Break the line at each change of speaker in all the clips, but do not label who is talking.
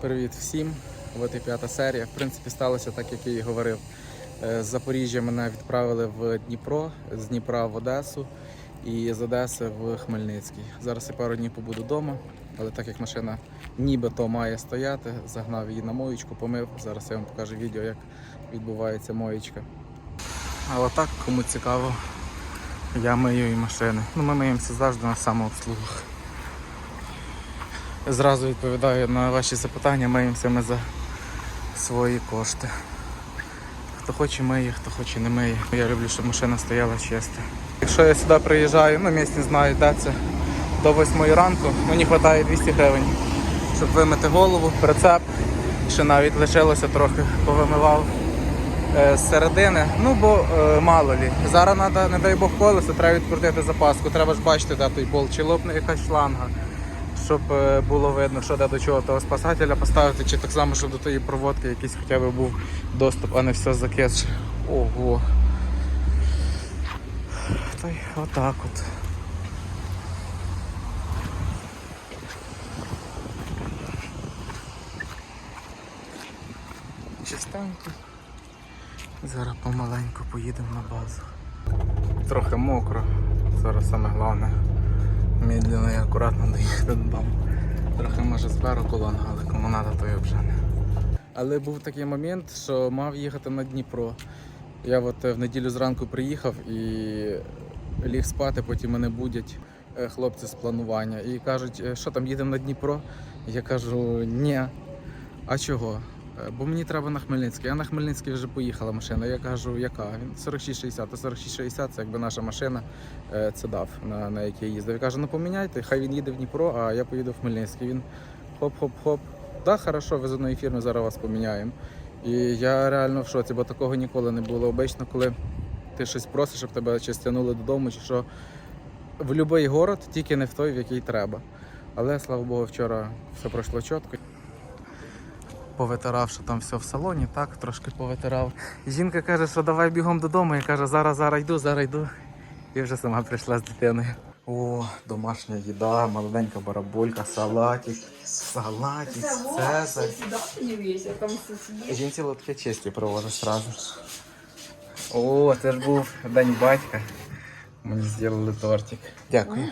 Привіт всім. От і п'ята серія. В принципі, сталося так, як я і говорив. Е, З Запоріжжя мене відправили в Дніпро, з Дніпра в Одесу і з Одеси в Хмельницький. Зараз я пару днів побуду вдома, але так як машина нібито має стояти, загнав її на моєчку, помив. Зараз я вам покажу відео, як відбувається моєчка. А отак, кому цікаво, я мию і машини. Ну, ми миємося завжди на самообслугах. Зразу відповідаю на ваші запитання, миємося ми за свої кошти. Хто хоче миє, хто хоче не миє. Я люблю, щоб машина стояла чиста. Якщо я сюди приїжджаю, ну місць не знаю, де це, до 8 ранку, мені вистачає 200 гривень, щоб вимити голову, прицеп. Ще навіть лишилося трохи, повимивав е, з середини. Ну бо е, мало лі. Зараз треба, не дай Бог колесо, треба відкрутити запаску. Треба ж бачити, де той болт, чи лопне якась шланга щоб е, було видно, що де до чого того спасателя поставити, чи так само, щоб до тієї проводки якийсь хоча б був доступ, а не все закис. Ого. Та й отак от. Чистенько. Зараз помаленьку поїдемо на базу. Трохи мокро. Зараз саме головне медленно і акуратно доїхати додому. Трохи може зберу колону, але кому треба, то і обжене. Але був такий момент, що мав їхати на Дніпро. Я от е, в неділю зранку приїхав і ліг спати, потім мене будять е, хлопці з планування і кажуть, «Е, що там їдемо на Дніпро. Я кажу, ні. А чого? «Е, Бо мені треба на Хмельницький. Я на Хмельницький вже поїхала машина. Я кажу, яка? Він 4660. То 4660 це якби наша машина, це дав, на, на якій я їздив. Я кажу, ну поміняйте, хай він їде в Дніпро, а я поїду в Хмельницький. Він хоп-хоп-хоп. Да, хорошо, ви з одної фірми зараз вас поміняємо. І я реально в шоці, бо такого ніколи не було. Обично, коли ти щось просиш, щоб тебе чи стягнули додому, чи що. В будь-який город, тільки не в той, в який треба. Але слава Богу, вчора все пройшло чітко. Повитирав, що там все в салоні, так, трошки повитирав. Жінка каже, що давай бігом додому. Я кажу, зараз, зараз йду, зараз йду. І вже сама прийшла з дитиною. О, домашня їда, маленька барабулька, салатик, салатик,
сосед.
Жінці лотки чисті проводить сразу. О, це ж був день батька. Мені зробили тортик. Дякую.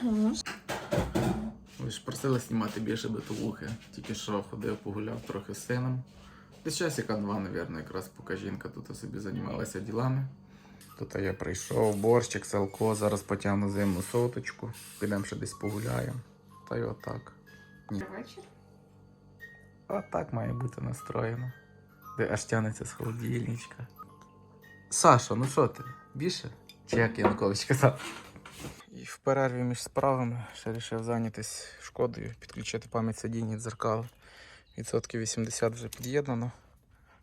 Ви ж просили знімати більше битовухи. Тільки що ходив, погуляв трохи з сином. Десь часика два, мабуть, якраз поки жінка тут собі займалася ділами. Тут я прийшов, борщик, селко, зараз потягну зимну соточку, підемо ще десь погуляємо. Та й отак. Ні. Отак має бути настроєно. Де аж тянеться з холодильничка. Саша, ну що ти? Більше? Чи як Янукович казав? І в перерві між справами ще вирішив зайнятися шкодою, підключити пам'ять сидіння і дзеркал. Відсотків 80 вже під'єднано.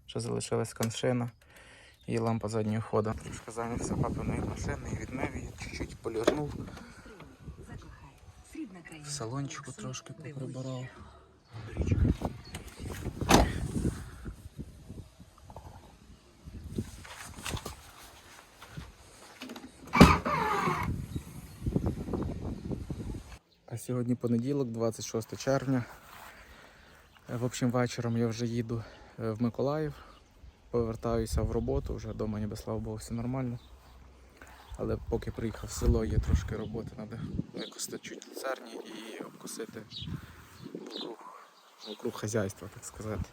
Ще залишилась коншина і лампа заднього ходу. Трошки зайнявся папиною машиною, відмив її, чуть-чуть полірнув. В салончику трошки поприбирав. Сьогодні понеділок, 26 червня. Е, В общем, вечором я вже їду е, в Миколаїв, повертаюся в роботу, вже вдома ніби слава Богу, все нормально. Але поки приїхав в село, є трошки роботи, треба викосити чуть люцерні і обкосити вокруг, вокруг хазяйства, так сказати.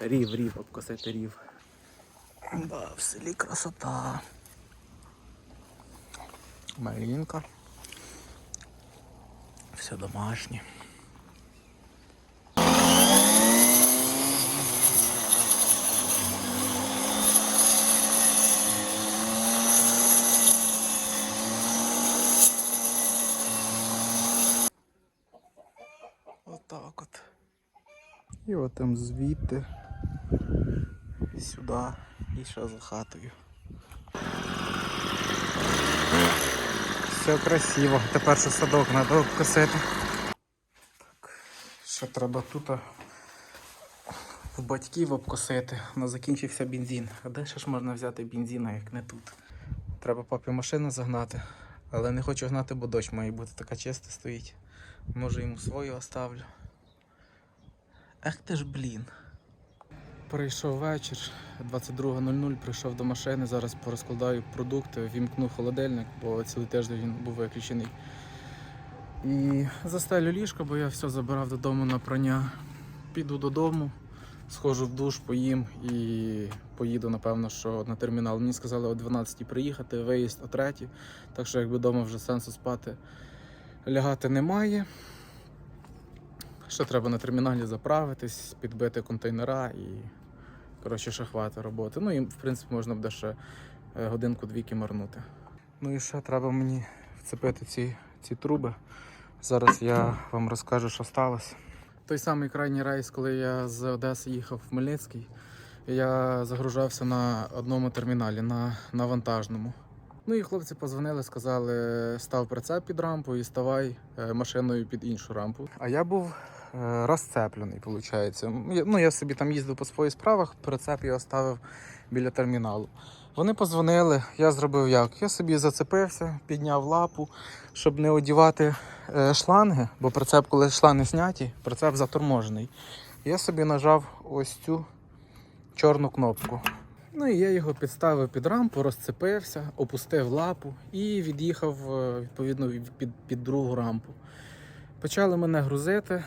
Рів, рів, обкосити рів. Да, в селі красота. Малинка. Все домашнє. Отак от. І от там звідти сюди і ще за хатою. Все красиво. Тепер ще садок треба обкосити. Так, ще треба тут в батьків обкосити. Нас закінчився бензин. А де ще ж можна взяти бензина, як не тут? Треба папі машину загнати. Але не хочу гнати, бо дощ має бути така чиста стоїть. Може йому свою оставлю. Ах ти ж блін. Прийшов вечір, 22.00, прийшов до машини, зараз порозкладаю продукти, вімкну холодильник, бо цілий тиждень він був виключений. І застелю ліжко, бо я все забирав додому на прання. Піду додому, схожу в душ, поїм і поїду, напевно, що на термінал. Мені сказали о 12 приїхати, виїзд о 3, так що якби вдома вже сенсу спати лягати немає. Ще треба на терміналі заправитись, підбити контейнера і коротше ще хватить роботи. Ну і в принципі можна буде ще е, годинку-дві кімарнути. Ну і ще треба мені вцепити ці, ці труби. Зараз я вам розкажу, що сталося. Той самий крайній рейс, коли я з Одеси їхав в Хмельницький, я загружався на одному терміналі, на, на вантажному. Ну і хлопці позвонили, сказали, став прицеп під рампу і ставай е, машиною під іншу рампу. А я був розцеплений, виходить. Ну, я собі там їздив по своїх справах, прицеп я оставив біля терміналу. Вони позвонили, я зробив як? Я собі зацепився, підняв лапу, щоб не одівати е, шланги, бо прицеп, коли шланги зняті, прицеп заторможений. Я собі нажав ось цю чорну кнопку. Ну і я його підставив під рампу, розцепився, опустив лапу і від'їхав е, відповідно під, під другу рампу. Почали мене грузити, е,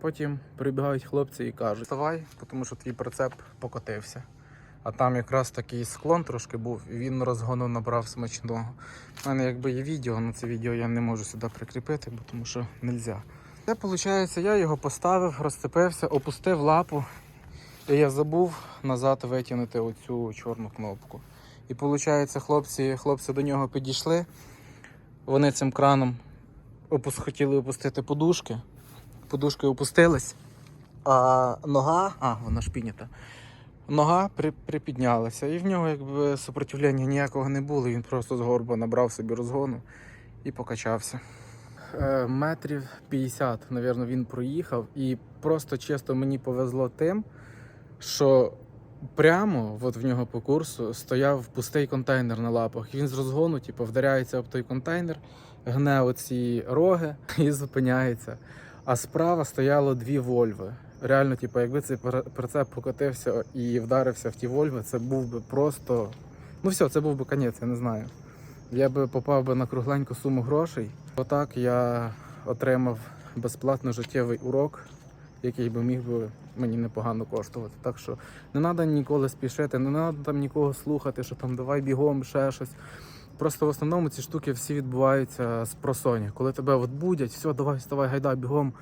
потім прибігають хлопці і кажуть: Вставай, тому що твій прицеп покотився. А там якраз такий склон трошки був, і він розгону набрав смачного. У мене якби є відео, але це відео я не можу сюди прикріпити, бо тому що не можна. Це виходить, я його поставив, розцепився, опустив лапу, і я забув назад витягнути оцю чорну кнопку. І виходить, хлопці, хлопці до нього підійшли, вони цим краном опус, хотіли опустити подушки. Подушки опустились, а нога, а, вона ж піднята. Нога при, припіднялася, і в нього якби супротивлення ніякого не було. Він просто з горба набрав собі розгону і покачався. Е, метрів 50, напевно, він проїхав, і просто чисто мені повезло тим, що прямо от в нього по курсу стояв пустий контейнер на лапах. Він з розгону, типу, вдаряється об той контейнер, гне оці роги і зупиняється. А справа стояло дві Вольви. Реально, типу, якби цей прицеп покотився і вдарився в ті Вольви, це був би просто. Ну все, це був би конець, я не знаю. Я би попав би на кругленьку суму грошей. Отак я отримав безплатно життєвий урок, який би міг би мені непогано коштувати. Так що не треба ніколи спішити, не треба там нікого слухати, що там давай бігом, ще щось. Просто в основному ці штуки всі відбуваються з просоні. Коли тебе от будять, все, давай, вставай, гайда, бігом.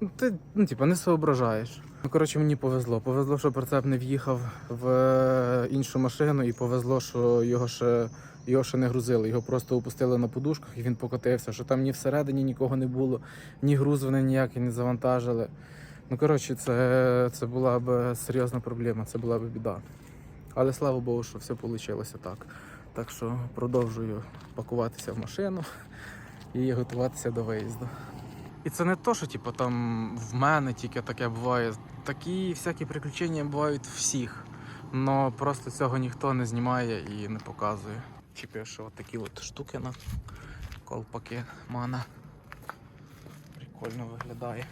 Ну, ти ну, типу, не соображаєш. Ну, коротше, мені повезло. Повезло, що прицеп не в'їхав в е, іншу машину, і повезло, що його ще, його ще не грузили. Його просто опустили на подушках і він покотився. Що там ні всередині нікого не було, ні груз вони ніякий не завантажили. Ну, коротше, це, це була б серйозна проблема, це була б біда. Але слава Богу, що все вийшло так. Так що продовжую пакуватися в машину і готуватися до виїзду. І це не то, що типу, там в мене тільки таке буває. Такі всякі приключення бувають всіх. Но просто цього ніхто не знімає і не показує. Типу, що такі от штуки на колпаки мана. Прикольно виглядає.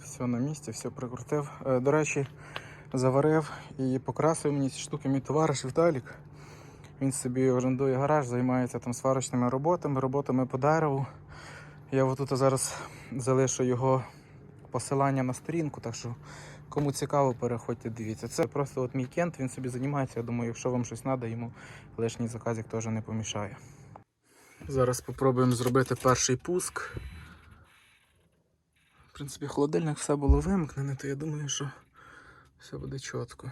Все на місці, все прикрутив. Е, До речі, заварив і покрасив мені ці штуки мій товариш Віталік. Він собі орендує гараж, займається там сварочними роботами, роботами по дереву. Я отут зараз залишу його посилання на сторінку, так що кому цікаво, переходьте, дивіться. Це просто от мій кент, він собі займається. Я думаю, якщо вам щось треба, йому лишній заказик теж не помішає. Зараз спробуємо зробити перший пуск. В принципі, холодильник все було вимкнене, то я думаю, що все буде чітко.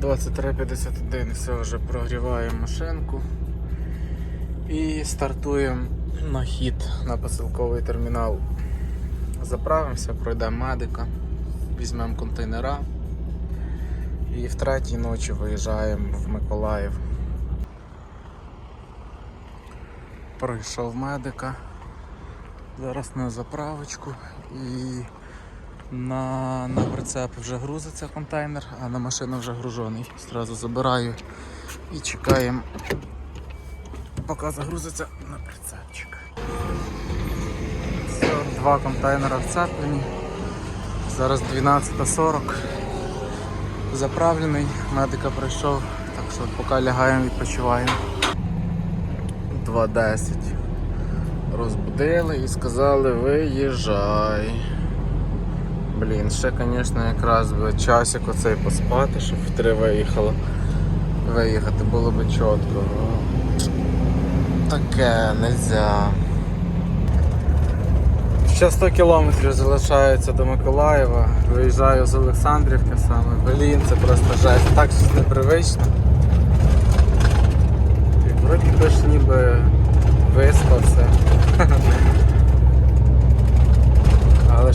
23.51, все вже прогріваємо машинку і стартуємо на хід на посилковий термінал. Заправимося, пройдемо медика, візьмемо контейнера і в третій ночі виїжджаємо в Миколаїв. Пройшов медика. Зараз на заправочку і на, на прицеп вже грузиться контейнер, а на машину вже гружений. Зразу забираю і чекаємо, поки загрузиться на прицепчик. Два контейнера вцеплені. Зараз 12.40. Заправлений, медика прийшов, так що поки лягаємо, відпочиваємо. 2.10. Розбудили і сказали виїжджай. Блін, ще, звісно, якраз би часик оцей поспати, щоб в три виїхало. Виїхати було би чітко. ну, Таке нельзя. Ще 100 кілометрів залишається до Миколаєва. Виїжджаю з Олександрівки саме. Блін, це просто жесть. Так щось непривично. І вроді би ж ніби виспався.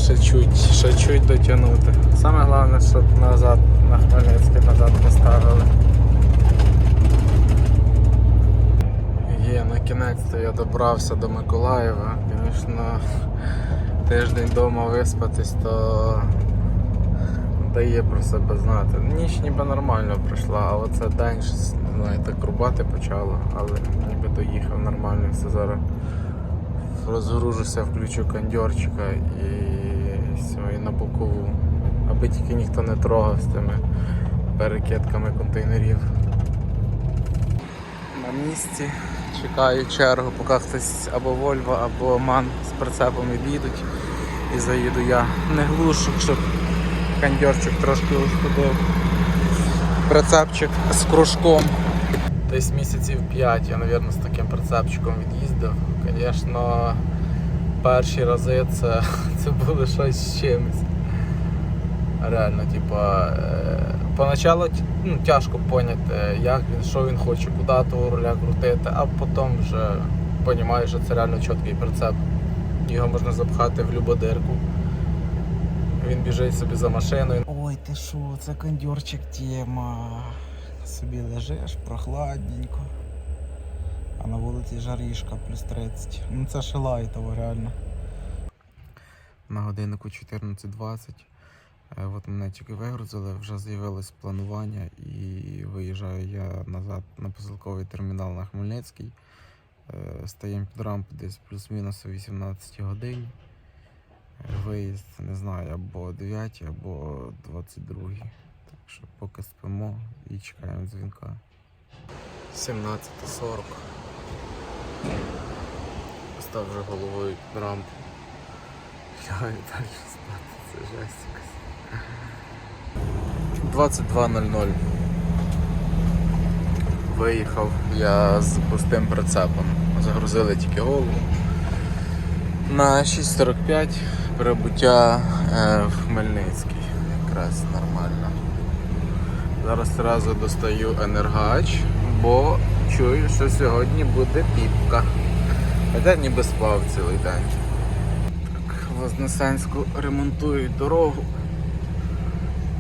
Але ще чуть, ще чуть дотягнути. Саме головне, щоб назад на Хмельницький назад поставили. Є, на кінець-то я добрався до Миколаєва. Звісно, тиждень вдома виспатись, то дає про себе знати. Ніч ніби нормально пройшла, а оце день щось, не знаю, так рубати почало, але ніби доїхав нормально, все зараз розгружуся, включу кондьорчика і все, і на бокову. Аби тільки ніхто не трогав з тими перекидками контейнерів. На місці чекаю чергу, поки хтось або Volvo, або Ман з прицепом від'їдуть і заїду я. Не глушу, щоб кондьорчик трошки устудив. Прицепчик з кружком. Десь місяців 5 я, мабуть, з таким прицепчиком від'їздив. Звісно, перші рази це, це було щось з чимось. Реально, типа, е, поначалу ну, тяжко поняти, як він, що він хоче, куди того руля крутити, а потім вже розумієш, що це реально чіткий прицеп. Його можна запхати в будь-яку дирку. Він біжить собі за машиною. Ой, ти що, це кондьорчик тема. Собі лежиш, прохладненько. А на вулиці жарішка плюс 30. Ну це ще лайтово, реально. На годиннику 14.20. Е, От мене тільки вигрузили, вже з'явилось планування і виїжджаю я назад на посилковий термінал на Хмельницький. Е, Стаємо під рампу десь плюс-мінус о 18 годині. Е, Виїзд, не знаю, або 9, або 22. Так що поки спимо і чекаємо дзвінка. 17.40. Став вже головою під рампу. Лягаю далі спати, це жесть якась. 22.00. Виїхав я з пустим прицепом. Загрузили тільки голову. На 6.45 прибуття е, в Хмельницький. Якраз нормально. Зараз одразу достаю енергач, бо чую, що сьогодні буде піпка. Хоча ніби спав цілий день. Так, Вознесенську ремонтують дорогу.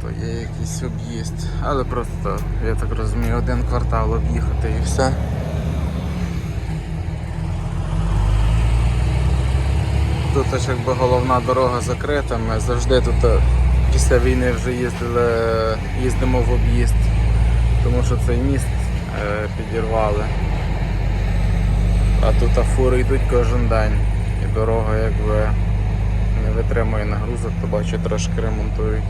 То є якийсь об'їзд. Але просто, я так розумію, один квартал об'їхати і все. Тут аж якби головна дорога закрита, ми завжди тут е, після війни вже їздили, їздимо в об'їзд, тому що цей міст е, підірвали. А тут а фури йдуть кожен день. І дорога якби не витримує нагрузок, то бачу трошки ремонтують.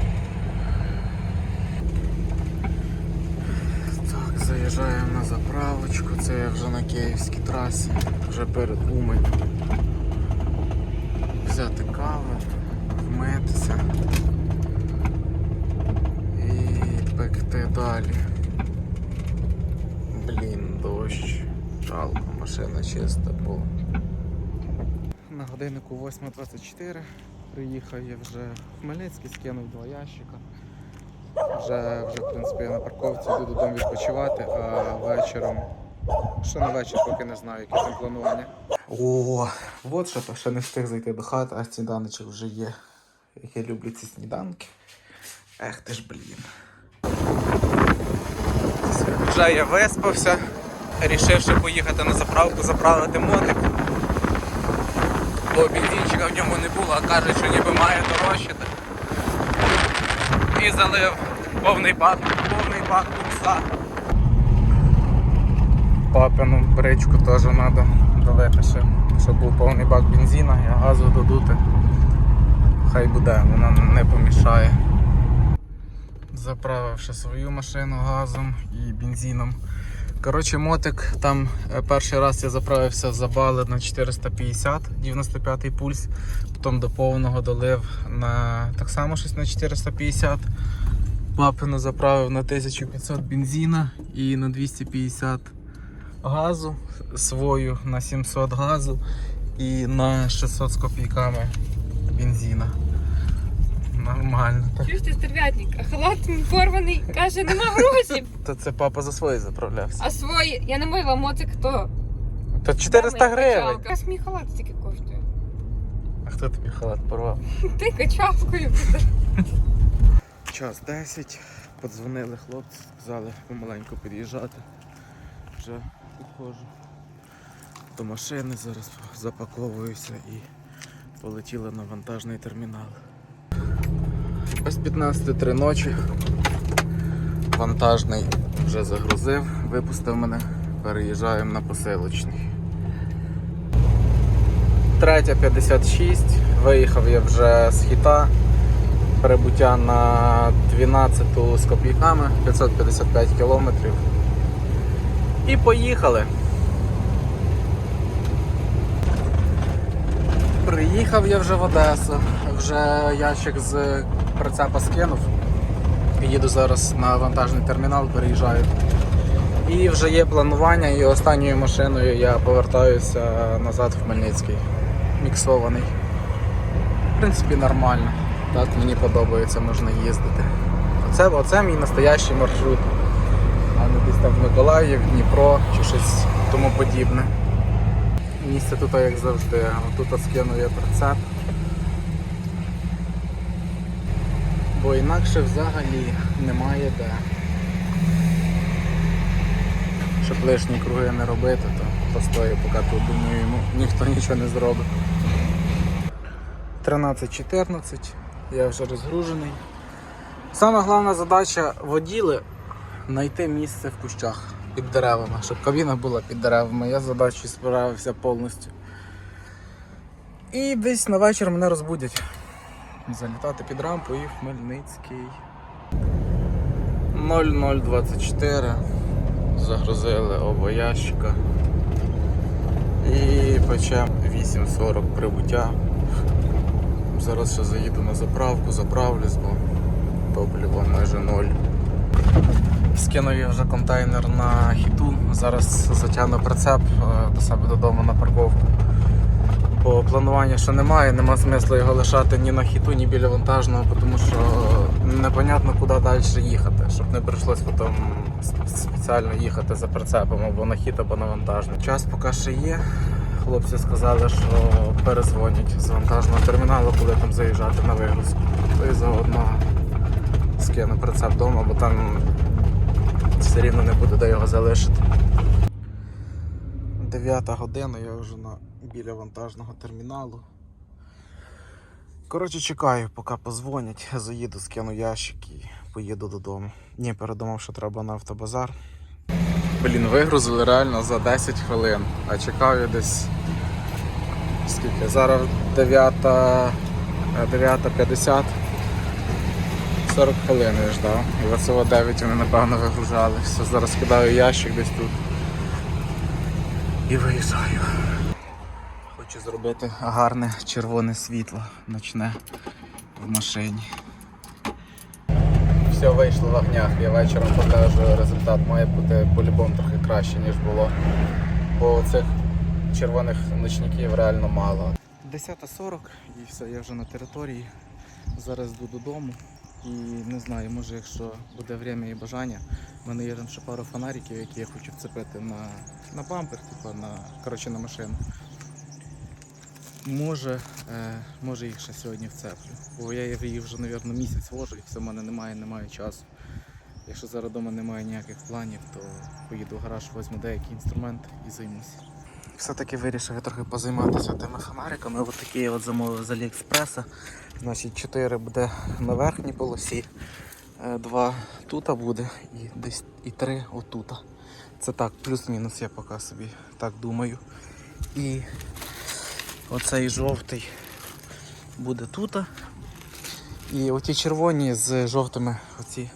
Так, заїжджаємо на заправочку, це я вже на Київській трасі, вже перед Умань. Взяти каву, вмитися і пекти далі. Блін, дощ. Жалко, машина чиста була. На годиннику 8.24 приїхав я вже в Хмельницький, скинув два ящика. Вже, вже в принципі, я на парковці йду додому відпочивати, а вечором. Ще на вечір, поки не знаю, які там планування. О, от що то ще не встиг зайти до хати, а сніданочок вже є. Як я люблю ці сніданки. Ех ти ж блін. Вже я виспався, рішивши поїхати на заправку, заправити мотик. Бо бензинчика в ньому не було, а кажуть, що ніби має дорожчати. І залив повний бак, повний бак букса. Папину бричку теж треба долити ще, щоб був повний бак бензина і газу додути. хай буде, вона не помішає. Заправивши свою машину газом і бензином. Коротше, мотик там е, перший раз я заправився за бали на 450, 95-й пульс, потім до повного долив на так само щось на 450. Папину заправив на 1500 бензина і на 250 газу, свою на 700 газу і на 600 з копійками бензина. Нормально. Так.
Чуєш ти стерв'ятник, а халат порваний, каже, нема грошей.
То це папа за свої заправлявся.
А свої, я не мила, моцик хто?
То 400 гривень.
Ось мій халат стільки коштує.
А хто тобі халат порвав?
Ти качалкою.
Час 10. Подзвонили хлопці, сказали помаленьку під'їжджати. Вже підходжу до машини, зараз запаковуюся і полетіли на вантажний термінал. Ось 15.3 ночі. Вантажний вже загрузив, випустив мене, переїжджаємо на посилочний. 3.56, виїхав я вже з хіта перебуття на 12 з копійками, 555 кілометрів. І поїхали. Приїхав я вже в Одесу, вже ящик з прицепа скинув. Їду зараз на вантажний термінал, переїжджаю. І вже є планування, і останньою машиною я повертаюся назад в Хмельницький. Міксований. В принципі, нормально. Так мені подобається, можна їздити. Оце, оце мій настоящий маршрут. А не десь там в Миколаїв, Дніпро чи щось тому подібне. Місце тут як завжди. Тут скину я прицеп. Бо інакше взагалі немає де. Щоб лишні круги не робити, то постою, поки тут думаю, йому ніхто нічого не зробить. 13-14, я вже розгружений. Саме головна задача воділи знайти місце в кущах під деревами, щоб кабіна була під деревами. Я з задачею справився повністю. І десь на вечір мене розбудять. Залітати під рампу і Хмельницький. 0024. Загрузили оба ящика. І почав 8.40 прибуття. Зараз ще заїду на заправку, заправлюсь, бо топливо майже ноль. Скинув я вже контейнер на хіту. Зараз затягну прицеп е, до себе додому на парковку. Бо планування ще немає, нема смислу його лишати ні на хіту, ні біля вантажного, тому що непонятно куди далі їхати, щоб не прийшлось потім спеціально їхати за прицепом або на хіт, або на вантажний. Час поки ще є. Хлопці сказали, що перезвонять з вантажного терміналу, коли там заїжджати на вигрузку. То і заодно скину прицеп вдома, бо там все рівно не буде де його залишити. 9 година, я вже на, біля вантажного терміналу. Коротше, чекаю, поки позвонять, заїду, скину ящик і поїду додому. Ні, передумав, що треба на автобазар. Блін, вигрузили реально за 10 хвилин, а чекав я десь скільки? Зараз 9, е, 9.50. 40 хвилин я ждав. І оце 9 вони напевно вигружали. Все, зараз кидаю ящик десь тут. І виїжджаю. Зробити гарне червоне світло ночне в машині. Все вийшло в огнях. Я вечором покажу результат. Має бути по-любому трохи краще, ніж було. Бо цих червоних ночників реально мало. 10.40 і все, я вже на території. Зараз йду додому. І не знаю, може, якщо буде время і бажання, в мене є там ще пару фонариків, які я хочу вцепити на, на бампер, типу на, коротше, на машину. Може, е, може їх ще сьогодні вцеплю. Бо я їх вже, мабуть, місяць вожу і все, в мене немає, немає часу. Якщо зараз вдома немає ніяких планів, то поїду в гараж, візьму деякі інструменти і займуся. Все-таки вирішив я трохи позайматися тими фонариками. Ось такі от замовив з Аліекспреса. Значить, 4 буде на верхній полосі, 2 тут буде і десь і 3 отута. Це так, плюс-мінус, я поки собі так думаю. І оцей жовтий буде тут. І оті червоні з жовтими оці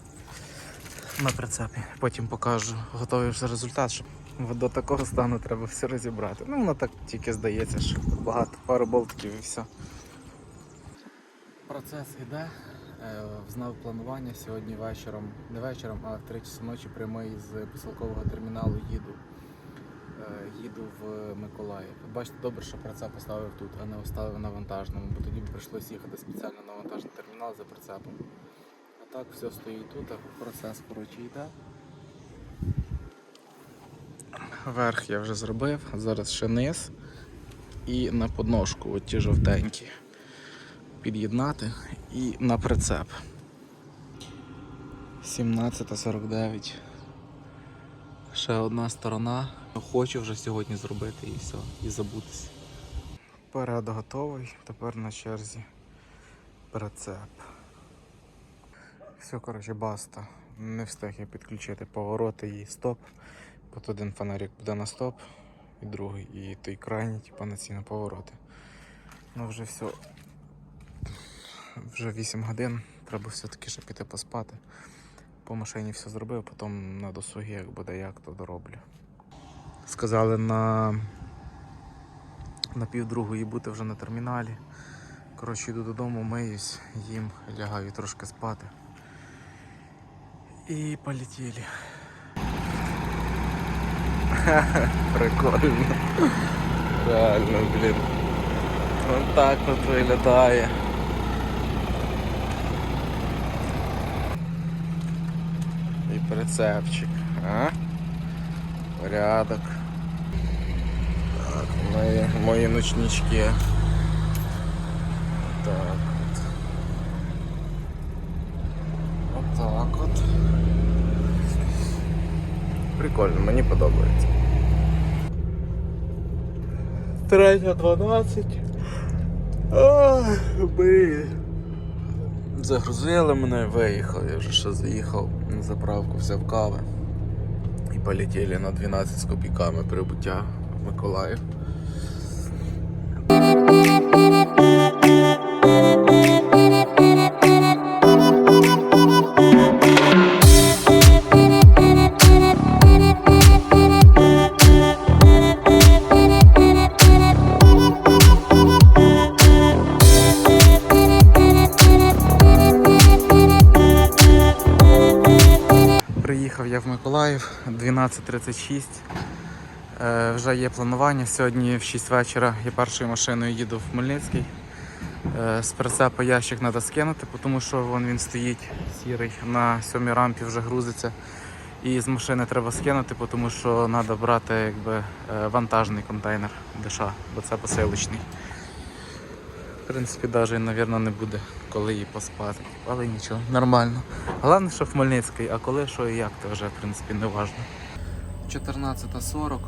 на прицепі. Потім покажу. Готовий вже результат, щоб до такого стану треба все розібрати. Ну, воно так тільки здається, що багато, пару болтиків і все. Процес йде. Е, Знав планування сьогодні вечором, не вечором, а в 3 часи ночі прямий з посилкового терміналу їду. Е, Їду в Миколаїв. Бачите, добре, що прицеп поставив тут, а не оставив на вантажному, бо тоді б прийшлося їхати спеціально на вантажний термінал за прицепом. А так все стоїть тут, а процес коротше йде. Верх я вже зробив, зараз ще низ і на подножку, от ті жовтенькі. Під'єднати і на прицеп. 17.49. Ще одна сторона. Хочу вже сьогодні зробити і все, і забутися. Перед готовий, тепер на черзі прицеп. Все, коротше, баста. Не встиг я підключити повороти і стоп. Тут один фонарик буде на стоп, і другий, і той крайній, типу, на ці на повороти. Ну вже все. Вже 8 годин, треба все-таки ще піти поспати. По машині все зробив, потім на досугі, як буде як, то дороблю. Сказали на, на півдругої бути вже на терміналі. Коротше, йду додому, миюсь, їм, лягаю трошки спати. І полетіли. Прикольно. Реально, блін. Ось так от виглядає. І прицепчик, а? Порядок. Мої, мої ночнички. Так от. Отак от. Прикольно, мені подобається. Третя 12. Ах, блін. Загрузили мене, виїхав, я вже ще заїхав на заправку, взяв кави. І полетіли на 12 з копійками прибуття в Миколаїв. 12.36. Е, вже є планування. Сьогодні в 6 вечора я першою машиною їду в Хмельницький. Е, з прицепа ящик треба скинути, тому що вон він стоїть сірий на сьомій рампі вже грузиться. І з машини треба скинути, тому що треба брати якби, е, вантажний контейнер ДШ, бо це посилочний. В принципі, навіть, мабуть, не буде коли її поспати. Але нічого, нормально. Головне, що Хмельницький, а коли, що і як, то вже в принципі не важливо. 14.40, е,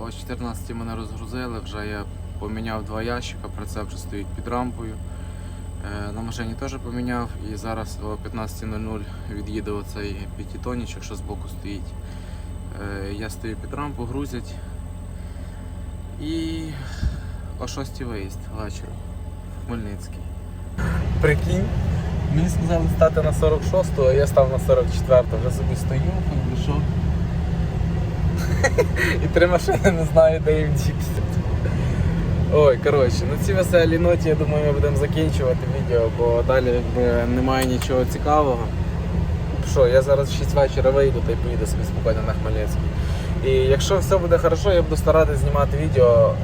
о 14 мене розгрузили, вже я поміняв два ящика, прицеп вже стоїть під рампою. Е, На машині теж поміняв і зараз о 15.00 від'їде оцей п'ятитонічок, що збоку стоїть. Е, Я стою під рампу, грузять. І о 6 виїзд вечора. в Хмельницький. Прикинь, мені сказали стати на 46-ту, а я став на 44-ту. Вже собі стою, що. І три машини не знаю, де їм дітися. Ой, коротше, на цій веселій ноті, я думаю, ми будемо закінчувати відео, бо далі якби, немає нічого цікавого. Що, я зараз в 6 вечора вийду та й поїду собі спокійно на Хмельницький. І якщо все буде хорошо, я буду старатися знімати відео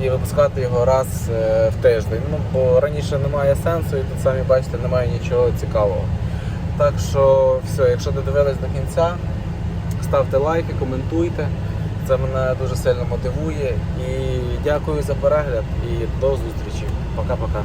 е, і випускати його раз е, в тиждень. Ну, бо раніше немає сенсу і тут самі бачите, немає нічого цікавого. Так що все, якщо додивились до кінця, ставте лайки, коментуйте. Це мене дуже сильно мотивує. І дякую за перегляд і до зустрічі. Пока-пока.